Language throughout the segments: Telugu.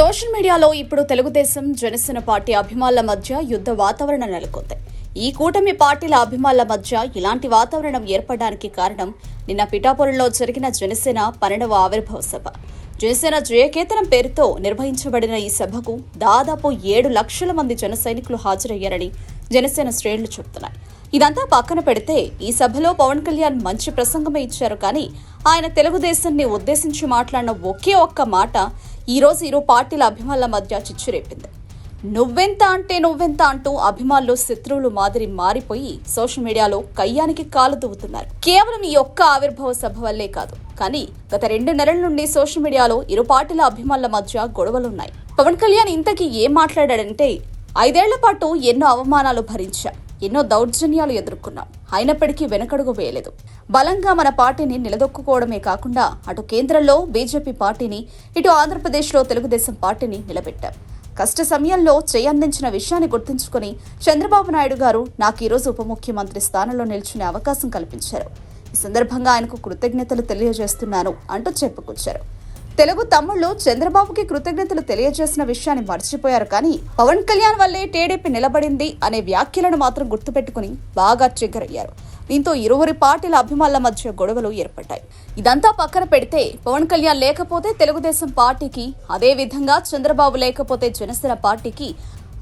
సోషల్ మీడియాలో ఇప్పుడు తెలుగుదేశం జనసేన పార్టీ అభిమానుల మధ్య యుద్ధ వాతావరణం నెలకొంది. ఈ కూటమి పార్టీల అభిమానుల మధ్య ఇలాంటి వాతావరణం ఏర్పడడానికి కారణం నిన్న పిఠాపురంలో జరిగిన జనసేన పన్నెండవ ఆవిర్భావ సభ. జనసేన జయకేతనం పేరుతో నిర్వహించబడిన ఈ సభకు దాదాపు ఏడు లక్షల మంది జన సైనికులు హాజరయ్యారని జనసేన శ్రేణులు చెబుతున్నాయి. ఇదంతా పక్కన పెడితే ఈ సభలో పవన్ కళ్యాణ్ మంచి ప్రసంగమే ఇచ్చారు కానీ ఆయన తెలుగుదేశాన్ని ఉద్దేశించి మాట్లాడిన ఒకే ఒక్క మాట ఈరోజు ఇరు పార్టీల అభిమానుల మధ్య చిచ్చు రేపింది. నువ్వెంత అంటే నువ్వెంత అంటూ అభిమానులు శత్రువులు మాదిరి మారిపోయి సోషల్ మీడియాలో కయ్యానికి కాలు దువ్వుతున్నారు కేవలం ఈ ఒక్క ఆవిర్భావ సభ వల్లే కాదు కానీ గత రెండు నెలల నుండి సోషల్ మీడియాలో ఇరు పార్టీల అభిమానుల మధ్య గొడవలున్నాయి. పవన్ కళ్యాణ్ ఇంతకీ ఏం మాట్లాడాడంటే ఐదేళ్ళ పాటు ఎన్నో అవమానాలు భరించా ఎన్నో దౌర్జన్యాలు ఎదుర్కొన్నాం. అయినప్పటికీ వెనకడుగు వేయలేదు. బలంగా మన పార్టీని నిలదొక్కుకోవడమే కాకుండా అటు కేంద్రంలో బీజేపీ పార్టీని ఇటు ఆంధ్రప్రదేశ్లో తెలుగుదేశం పార్టీని నిలబెట్టాం. కష్ట సమయంలో చేయందించిన విషయాన్ని గుర్తుంచుకొని చంద్రబాబు నాయుడు గారు నాకు ఈరోజు ఉప ముఖ్యమంత్రి స్థానంలో నిల్చునే అవకాశం కల్పించారు. ఈ సందర్భంగా ఆయనకు కృతజ్ఞతలు తెలియజేస్తున్నాను అంటూ చెప్పుకొచ్చారు. తెలుగు తమ్ముళ్ళు చంద్రబాబుకి కృతజ్ఞతలు తెలియజేసిన విషయాన్ని మర్చిపోయారు కానీ పవన్ కళ్యాణ్ వల్లే టీడీపీ నిలబడింది అనే వ్యాఖ్యలను మాత్రం గుర్తుపెట్టుకుని బాగా ట్రిగ్గర్ అయ్యారు. దీంతో ఇరువురి పార్టీల అభిమానుల మధ్య గొడవలు ఏర్పడ్డాయి. ఇదంతా పక్కన పెడితే పవన్ కళ్యాణ్ లేకపోతే తెలుగుదేశం పార్టీకి అదే విధంగా చంద్రబాబు లేకపోతే జనసేన పార్టీకి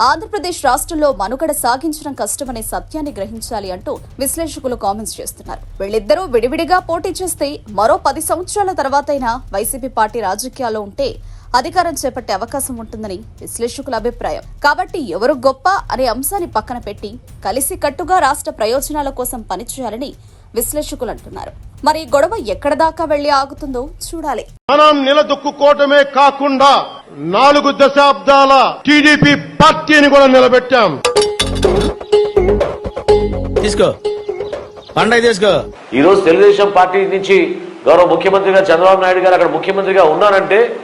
ఆంధ్రప్రదేశ్ రాష్ట్రంలో మనుగడ సాగించడం కష్టమనే సత్యాన్ని గ్రహించాలి అంటూ విశ్లేషకులు కామెంట్స్ చేస్తున్నారు. వీళ్ళిద్దరూ విడివిడిగా పోటీ చేస్తే మరో పది సంవత్సరాల తర్వాతైనా వైసీపీ పార్టీ రాజకీయాల్లో ఉంటే అధికారం చేపట్టే అవకాశం ఉంటుందని విశ్లేషకుల అభిప్రాయం. కాబట్టి ఎవరు గొప్ప అనే అంశాన్ని పక్కన పెట్టి కలిసి కట్టుగా రాష్ట్ర ప్రయోజనాల కోసం పనిచేయాలని విశ్లేషకులు అంటున్నారు. మరి గొడవ ఎక్కడ దాకా వెళ్ళి ఆగుతుందో చూడాలి. మనం నిలదొక్కుకోవటమే కాకుండా నాలుగు దశాబ్దాల టీడీపీ పార్టీని కూడా నిలబెట్టాం. తీసుకో. పండగ తీసుకో. ఈ రోజు తెలుగుదేశం పార్టీ నుంచి గౌరవ ముఖ్యమంత్రి గారు చంద్రబాబు నాయుడు గారు అక్కడ ముఖ్యమంత్రిగా ఉన్నారంటే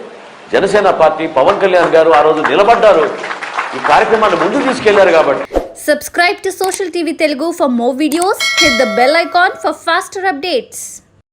జనసేన పార్టీ పవన్ కళ్యాణ్ గారు ఆ రోజు నిలబడ్డారు. ఈ కార్యక్రమాన్ని ముందుకు తీసుకెళ్ళారు కాబట్టి. Subscribe to Social TV Telugu for more videos. Hit the bell icon for faster updates.